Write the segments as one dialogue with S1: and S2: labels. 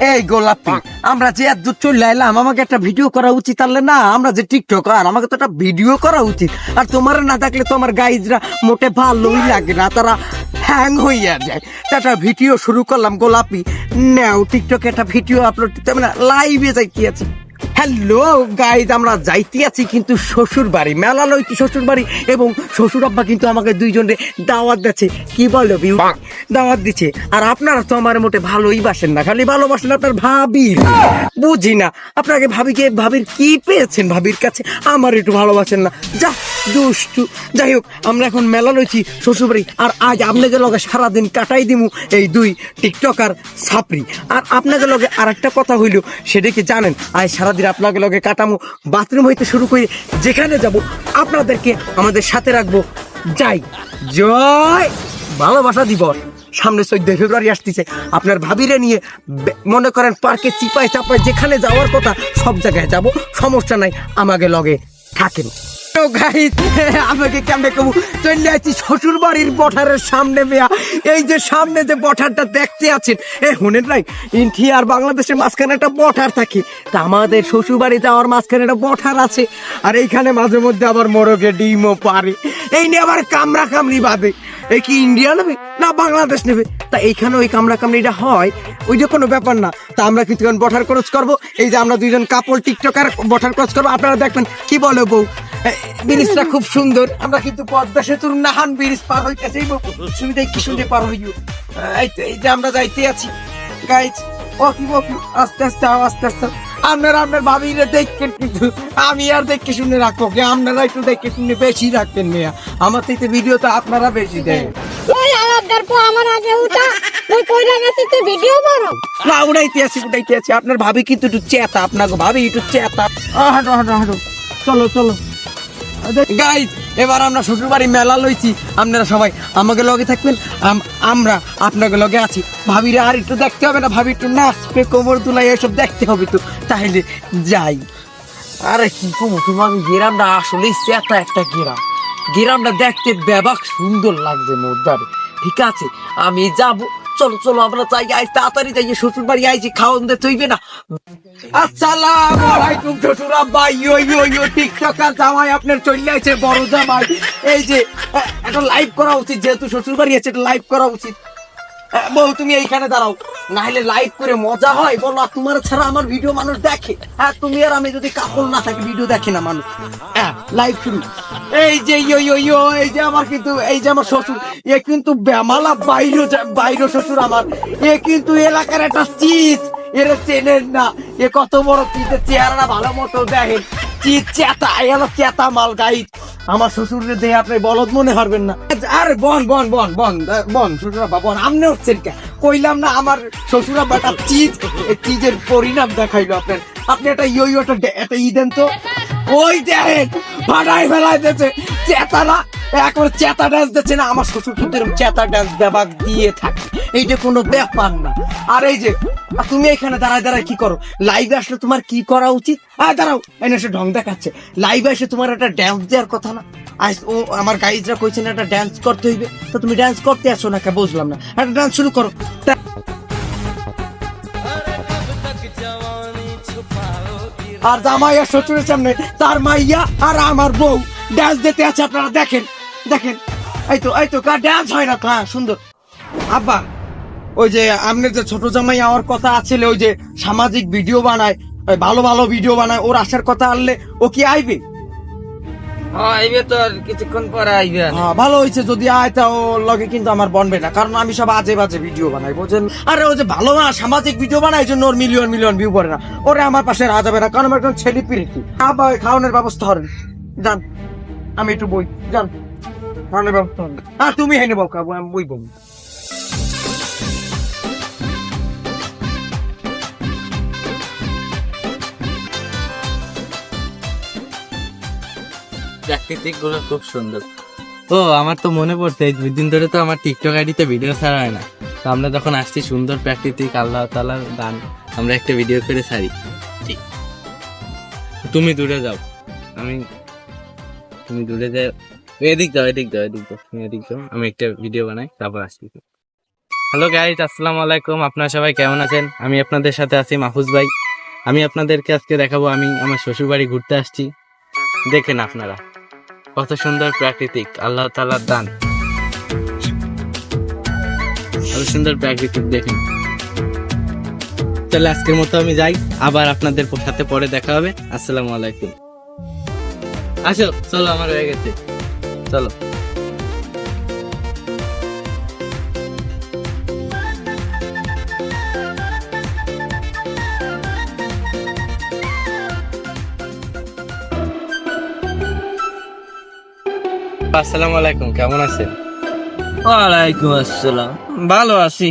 S1: এই গোলাপি আমরা যে এত দূর চলে এলাম আমাকে একটা ভিডিও করা উচিত তাহলে না আমরা যে টিকটক আর আমাকে তো একটা ভিডিও করা উচিত। আর তোমার না থাকলে তো আমার গাইজরা মোটে ভালোই লাগে না তারা হ্যাং হইয়া যায়। তা একটা ভিডিও শুরু করলাম গোলাপি। নাও টিকটকে একটা ভিডিও আপলোড দিতে মানে লাইভে যাই কি আছে হ্যালো গাইজ আমরা যাইতে আছি কিন্তু শ্বশুর বাড়ি মেলা লইছি শ্বশুর বাড়ি এবং শ্বশুর আব্বা কিন্তু আমাকে দুইজনে দাওয়াত দিচ্ছে। কি বলো বিউ? দাওয়াত দিচ্ছে। আর আপনারা তো আমার মোটে ভালোই বাসেন না খালি ভালোবাসেন আপনার ভাবি। বুঝি না আপনাকে ভাবিকে ভাবির কি পেয়েছেন ভাবির কাছে? আমার একটু ভালোবাসেন না। যা দুষ্টু। যাই হোক আমরা এখন মেলা লইছি শ্বশুর বাড়ি আর আজ আপনাকে লগে সারাদিন কাটাই দিমু এই দুই টিকটকার সাপরি আর আপনাকে লগে আর একটা কথা হইল সেটা কি জানেন? আজ সারাদিন আপনাকে লগে কাটামো। বাথরুম হইতে শুরু করে যেখানে যাব, আপনাদেরকে আমাদের সাথে রাখব। যাই। জয় ভালোবাসা দিবস। সামনে চোদ্দ ফেব্রুয়ারি আসতেছে। আপনার ভাবিরে নিয়ে মনে করেন পার্কে চিপায় চাপায় যেখানে যাওয়ার কথা, সব জায়গায় যাব। সমস্যা নাই, আমাকে লগে থাকেন। তো গাইস আমাকে কেমনে কবু? চলে আছি শ্বশুর বাড়ির বঠারের সামনে মেয়া। এই যে সামনে যে বঠারটা দেখতে আছেন, এ শুনেন নাই? ইন্ডিয়া আর বাংলাদেশের মাঝখানে একটা বঠার থাকে। তা আমাদের শ্বশুর বাড়ি যাওয়ার মাঝখানে একটা বঠার আছে। আর এইখানে মাঝে মধ্যে আবার মোরগে ডিমও পারে। এই নিয়ে আবার কামড়া কামড়ি বাঁধে। এই কি ইন্ডিয়া নেবে না, বাংলাদেশ নেবে। তা এইখানে ওই কামড়া কামড়িটা হয়, ওই যে কোনো ব্যাপার না। তা আমরা কিন্তু বঠার ক্রস করব। এই যে আমরা দুইজন কাপড় টিকটকার বঠার ক্রস করব। আপনারা দেখবেন, কি বলে বউ? ব্রিজটা খুব সুন্দর। আমরা কিন্তু পদ্মা সেতুর নাহান ব্রিজ পার হইতেছি। সুবিধা কি সুন্দর পার হইও এই যে আমরা যাইতে আছি। গাইজ ওকি ওকি আস্তে আস্তে আস্তে আস্তে। আপনারা আপনার ভাবিরে দেখেন কিন্তু, আমি আর দেখে শুনে রাখব আপনারা একটু দেখে শুনে বেশি রাখবেন মেয়া। আমার থেকে ভিডিও তো আপনারা বেশি দেন। আপনার ভাবি কিন্তু একটু চেতা আপনাকে ভাবি একটু চেতা হাঁটো হাঁটো হাঁটো। চলো চলো। এবার আমরা মেলা লইছি। আপনারা সবাই আমাকে লগে থাকবেন আমরা আপনাকে লগে আছি। ভাবিরা আর একটু দেখতে হবে না, ভাবি একটু নাচবে, কোমর দুলাই এসব দেখতে হবে তো। তাহলে যাই। আরে কি কমো, তুমি আমি গেরামটা আসলে চেতা একটা গেরাম। গেরামটা দেখতে ব্যাবাক সুন্দর লাগছে মোদ্দারে ঠিক আছে আমি যাব। চলো চলো আমরা চাই আই তাড়াতাড়ি যাই শ্বশুর বাড়ি আইছি খাওয়ান দে তুইবে না। আসসালাম আলাইকুম শ্বশুর আব্বা ইয়ো ইয়ো ইয়ো টিকটকার জামাই আপনার চলে আছে বড় জামাই। এই যে এ, একটা লাইভ করা উচিত যেহেতু শ্বশুর বাড়ি আছে একটা লাইভ করা উচিত। বউ তুমি এইখানে দাঁড়াও। নাহলে লাইভ করে মজা হয়। বলো তোমার ছাড়া আমার ভিডিও মানুষ দেখে? হ্যাঁ তুমি আর আমি যদি কাপড় না থাকি ভিডিও দেখে না মানুষ। হ্যাঁ শুরু। এই যে ইয়ো ইয়ো ইয়ো এই যে আমার কিন্তু, এই যে আমার শ্বশুর, এ কিন্তু বেমালা শ্বশুর আমার। এ কিন্তু এলাকার একটা চিজ এর চেনেন না, এ কত বড় চিজের চেহারা ভালো মতো দেখেন। চিজ চেতা, এ চেতা মাল গাই। আমার শ্বশুরের দেহে আপনি বলদ মনে হারবেন না। আরে বন বন বন বন বন, শ্বশুর বন আপনি উঠছেন কে কইলাম না, আমার শ্বশুরা বাটা চিজ চিজের পরিণাম দেখাইলো আপনার। আপনি একটা ইয়ো ইয়ো একটা ই দেন তো। ওই দেখেন ফাটাই ফেলাই দিয়েছে। চেতারা, একবার চেতা ডান্স দিচ্ছে না, আমার শ্বশুর কিন্তু চেতা ডান্স দেবাক দিয়ে থাকে। এই যে কোনো ব্যাপার না। আর এই যে আর তুমি এখানে দাঁড়ায় দাঁড়ায় কি করো? লাইভে আসলে তোমার কি করা উচিত? আয় দাঁড়াও, এনে সে ঢং দেখাচ্ছে। লাইভে এসে তোমার একটা ড্যান্স দেওয়ার কথা না? আজ ও আমার গাইজরা কইছেন একটা ড্যান্স করতে হইবে। তো তুমি ড্যান্স করতে আসো না কে? বুঝলাম না। একটা ড্যান্স শুরু করো। আর জামাই আর শ্বশুরের সামনে, তার মাইয়া আর আমার বউ ড্যান্স দিতে আছে, আপনারা দেখেন। দেখেন। এই তো এই তো কার ড্যান্স হয় না হ্যাঁ সুন্দর। আব্বা ওই যে আপনার যে ছোট জামাই আমার কথা আছে ওই যে সামাজিক ভিডিও বানায় ভালো ভালো ভিডিও বানায় ওর আসার কথা আনলে ও কি আইবে?
S2: আইবে তো আর কিছুক্ষণ পরে আইবে
S1: হ্যাঁ, ভালো হয়েছে যদি আয় তা ও লগে কিন্তু আমার বনবে না কারণ আমি সব আজে বাজে ভিডিও বানাই আরে ও যে ভালো না সামাজিক ভিডিও বানায় জন্য ওর মিলিয়ন মিলিয়ন ভিউ করে না। ওরে আমার পাশে যাবে না কারণ আমার একজন ছেলে পিরিতি। আবার খাওয়ানোর ব্যবস্থা যান আমি একটু বই যান। খাওয়ানোর ব্যবস্থা হ্যাঁ তুমি হেনে বাবু আমি বই বমি
S2: প্রাকৃতিকগুলো খুব সুন্দর। ও, আমার তো মনে পড়ছে, এই দুই দিন ধরে তো আমার টিকটক আইডিতে ভিডিও ছাড়া হয় না। তো আমরা যখন আসছি সুন্দর প্রাকৃতিক আল্লাহ তালার গান আমরা একটা ভিডিও করে ছাড়ি। তুমি দূরে যাও। আমি, তুমি দূরে যাও এদিক যাও এদিক যাও এদিক যাও, তুমি এদিক যাও। আমি একটা ভিডিও বানাই, তারপর আসছি। হ্যালো গাইজ আসসালামু আলাইকুম। আপনারা সবাই কেমন আছেন? আমি আপনাদের সাথে আছি মাহফুজ ভাই। আমি আপনাদেরকে আজকে দেখাবো, আমি আমার শ্বশুরবাড়ি ঘুরতে আসছি। দেখেন আপনারা। কত সুন্দর প্রাকৃতিক, আল্লাহ তালার দান। কত সুন্দর প্রাকৃতিক দেখেন। তাহলে আজকের মতো আমি যাই, আবার আপনাদের সাথে পরে দেখা হবে। আসসালামু আলাইকুম। আসো, চলো, আমার হয়ে গেছে। চলো। আসসালামু আলাইকুম, কেমন আছেন?
S3: ওয়ালাইকুম আসসালাম। ভালো আছি।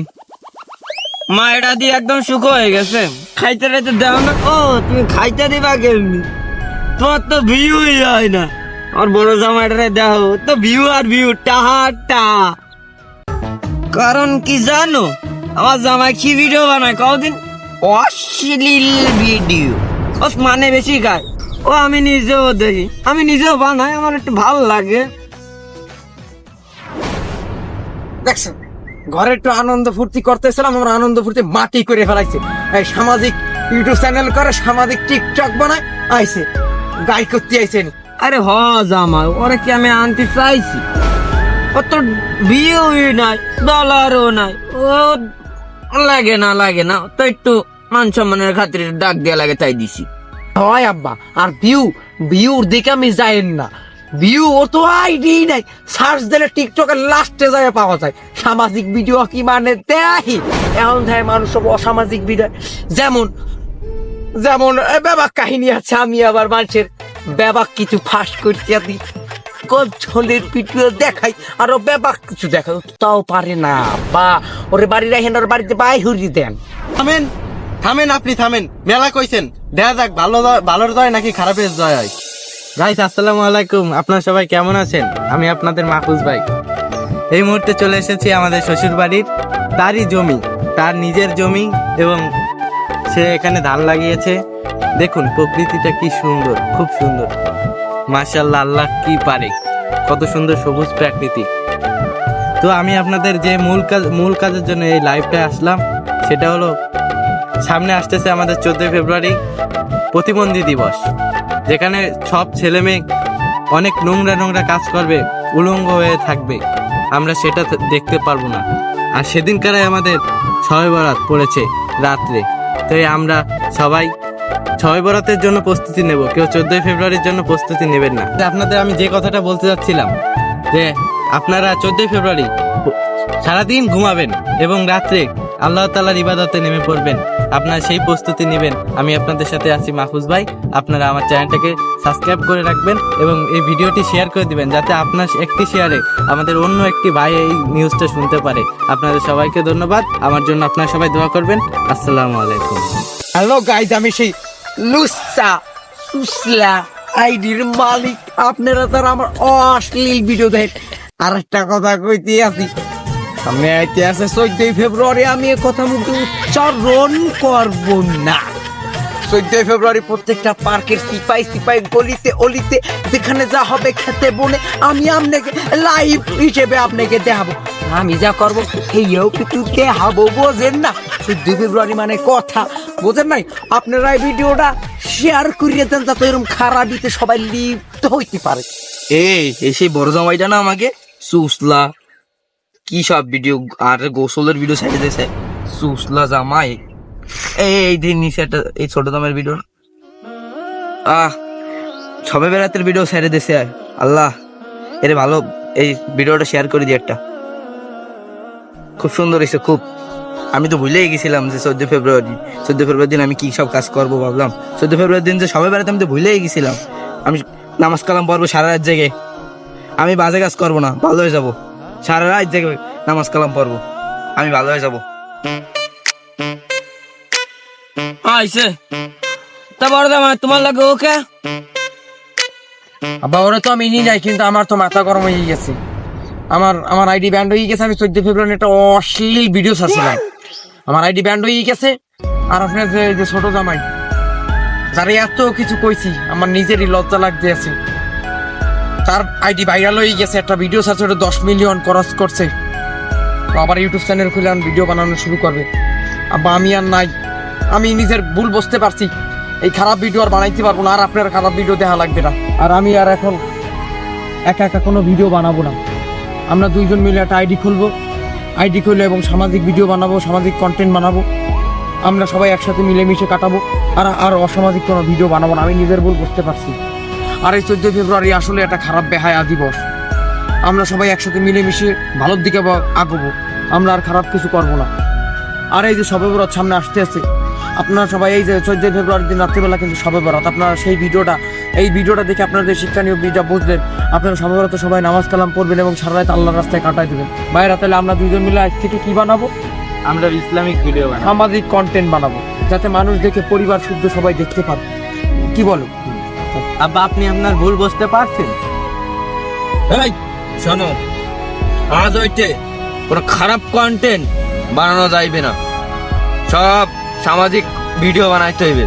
S3: মা, এটা দিয়ে একদম সুখ হয়ে গেছে। খাইতে দাও না। ও, তুমি খাইতে দিবা কেমনি? তোমার তো ভিউই হয় না। বড় জামাইটারে তো ভিউ আর ভিউ টাহা টাহা কারণ কি জানো? আমার জামাই কি ভিডিও বানায় কদিন অশ্লীল ভিডিও মানে বেশি খায়। ও, আমি নিজেও দেখি। আমি নিজেও বানাই, আমার একটু ভালো লাগে।
S1: দেখছেন? ঘরে একটু আনন্দ ফুর্তি করতেছিলাম, আমার আনন্দ ফুর্তি মাটি করে ফেলাইছে। এই সামাজিক ইউটিউব চ্যানেল করে সামাজিক টিকটক বানায় আইছে। গাই করতে আইছেন
S3: আরে হ, জামাই, ওরে কি আমি আনতে চাইছি? ও তো বিয়েই নাই ডলারও নাই, ও লাগে না লাগে না, তো একটু মান সম্মানের খাতিরে ডাক দেয়া লাগে তাই দিছি।
S1: হয় আব্বা, আর ভিউ ভিউর দিকে আমি যাইন না। ভিউ আইডি নাই। সার্চ দিলে লাস্টে যায় পাওয়া যায়। সামাজিক ভিডিও কি মানে দেয় এখন মানুষ সব অসামাজিক ভিডিও যেমন যেমন এ, বেবাক কাহিনী আছে আমি আবার মানুষের বেবাক কিছু ফাঁস ভিডিও দেখাই আর ও বেবাক কিছু দেখাই তাও পারে না বা ওরে বাড়ি রাখেন ওর বাড়িতে বাই হুরি দেন।
S2: থামেন থামেন আপনি থামেন। মেলা কইছেন। দেখা যাক ভালো ভালোর জয় নাকি খারাপের জয় হয়? গাইস আসসালামু আলাইকুম। আপনারা সবাই কেমন আছেন? আমি আপনাদের মাহফুজ ভাই। এই মুহূর্তে চলে এসেছি আমাদের শ্বশুর বাড়ির তারই জমি, তার নিজের জমি এবং সে এখানে ধান লাগিয়েছে। দেখুন, প্রকৃতিটা কি সুন্দর, খুব সুন্দর। মাশাল্লাহ আল্লাহ কি পারে। কত সুন্দর সবুজ প্রাকৃতি। তো আমি আপনাদের যে মূল কাজ, মূল কাজের জন্য এই লাইভটা আসলাম, সেটা হলো সামনে আসতেছে আমাদের চোদ্দই ফেব্রুয়ারি প্রতিবন্ধী দিবস। যেখানে সব ছেলে মেয়ে অনেক নোংরা নোংরা কাজ করবে, উলঙ্গ হয়ে থাকবে। আমরা সেটা দেখতে পারব না। আর সেদিনকারে আমাদের ছয় বরাত পড়েছে রাত্রে। তাই আমরা সবাই ছয় বরাতের জন্য প্রস্তুতি নেব। কেউ চোদ্দই ফেব্রুয়ারির জন্য প্রস্তুতি নেবেন না। আপনাদের আমি যে কথাটা বলতে যাচ্ছিলাম, যে আপনারা চোদ্দই ফেব্রুয়ারি সারাদিন ঘুমাবেন এবং রাত্রে আল্লাহ তালার ইবাদতে নেমে পড়বেন। আপনারা সেই প্রস্তুতি নেবেন। আমি আপনাদের সাথে আছি মাহফুজ ভাই। আপনারা আমার চ্যানেলটাকে সাবস্ক্রাইব করে রাখবেন এবং এই ভিডিওটি শেয়ার করে দিবেন, যাতে আপনার একটি শেয়ারে আমাদের অন্য একটি ভাই এই নিউজটা শুনতে পারে। আপনাদের সবাইকে ধন্যবাদ। আমার জন্য আপনারা সবাই দোয়া করবেন। আসসালামু আলাইকুম।
S1: হ্যালো গাইজ আমি সেই লুসা সুসলা আইডির মালিক। আপনারা তার আমার অশ্লীল ভিডিও দেখেন। আর একটা কথা কইতে আছি সামনে আইতে আছে চোদ্দই ফেব্রুয়ারি, আমি কথা মুখে উচ্চারণ করব না। চোদ্দই ফেব্রুয়ারি প্রত্যেকটা পার্কের সিপাই সিপাই গলিতে অলিতে, যেখানে যা হবে খেতে বনে, আমি আপনাকে লাইভ হিসেবে আপনাকে দেখাবো। আমি যা করব এইও কিছু দেখাবো, বোঝেন না? চোদ্দই ফেব্রুয়ারি মানে কথা, বোঝেন নাই? আপনারা এই ভিডিওটা শেয়ার করিয়ে দেন, যাতে এরকম খারাপ দিতে সবাই লিপ্ত হইতে পারে।
S3: এই এই সেই বড় জামাইটা না আমাকে, সুসলা কি সব ভিডিও আর গোসলের ভিডিও সাইডে দিয়েছে, সুসলা জামাই। এই দিন নিচে একটা, এই ছোট দামের ভিডিও আহ, সবে বেড়াতের ভিডিও সাইডে দিয়েছে আল্লাহ। এর ভালো, এই ভিডিওটা শেয়ার করে দিই একটা। খুব সুন্দর হয়েছে, খুব। আমি তো ভুলেই গেছিলাম যে চোদ্দ ফেব্রুয়ারি চোদ্দ ফেব্রুয়ারি দিন আমি কি সব কাজ করব ভাবলাম। চোদ্দ ফেব্রুয়ারি দিন যে সবে বেড়াতে আমি তো ভুলেই গেছিলাম। আমি নামাজ কালাম পড়ব সারা রাত জেগে। আমি বাজে কাজ করব না, ভালো হয়ে যাব। সারা রাত জেগে নামাজ কালাম পড়ব। আমি ভালো হয়ে যাব। আইসে তা বড় দামা তোমার লাগে ওকে?
S1: ওরা তো আমি নিয়ে যাই কিন্তু আমার তো মাথা গরম হয়ে গেছে। আমার আমার আইডি ব্যান্ড হয়ে গেছে আমি চোদ্দ ফেব্রুয়ারি একটা অশ্লীল ভিডিও ছাড়ছিলাম আমার আইডি ব্যান্ড হয়ে গেছে আর আপনার যে যে ছোট জামাই যারা এত কিছু কইছি আমার নিজেরই লজ্জা লাগতে আছে তার আইডি ভাইরাল হয়ে গেছে, একটা ভিডিও ছাড়ছে ওটা দশ মিলিয়ন খরচ করছে। আবার ইউটিউব চ্যানেল খুলে আমি ভিডিও বানানো শুরু করবে। আব্বা, আমি আর নাই। আমি নিজের ভুল বুঝতে পারছি। এই খারাপ ভিডিও আর বানাইতে পারব না, আর আপনার খারাপ ভিডিও দেখা লাগবে না। আর আমি আর এখন একা একা কোনো ভিডিও বানাবো না। আমরা দুইজন মিলে একটা আইডি খুলবো। আইডি খুললে এবং সামাজিক ভিডিও বানাবো, সামাজিক কন্টেন্ট বানাবো। আমরা সবাই একসাথে মিলেমিশে কাটাবো। আর আর অসামাজিক কোনো ভিডিও বানাবো না। আমি নিজের ভুল বুঝতে পারছি। আর এই চোদ্দই ফেব্রুয়ারি আসলে একটা খারাপ বেহায়া দিবস। আমরা সবাই একসাথে মিলেমিশে ভালোর দিকে আগাবো। আমরা আর খারাপ কিছু করব না। আর এই যে সবে বরাত সামনে আসতে আছে আপনারা সবাই এই যে চোদ্দই ফেব্রুয়ারির দিন রাত্রিবেলা কিন্তু সবে বরাত আপনারা সেই ভিডিওটা এই ভিডিওটা দেখে আপনাদের শিক্ষণীয় ভিডিওটা বুঝলেন। আপনারা সবে বরাত সবাই নামাজ কালাম পড়বেন এবং সারা রাত আল্লাহর রাস্তায় কাটাই দেবেন। বাইরে তাহলে আমরা দুজন মিলে আজ থেকে কী বানাবো?
S2: আমরা ইসলামিক ভিডিও
S1: সামাজিক কন্টেন্ট বানাবো যাতে মানুষ দেখে পরিবার শুদ্ধ সবাই দেখতে পাবে কি বলো?
S2: আব্বা, আপনি আপনার ভুল বুঝতে পারছেন।
S3: এই, শোনো, আজ হইতে কোনো খারাপ কন্টেন্ট বানানো যাইবে না। সব সামাজিক ভিডিও বানাইতে হইবে।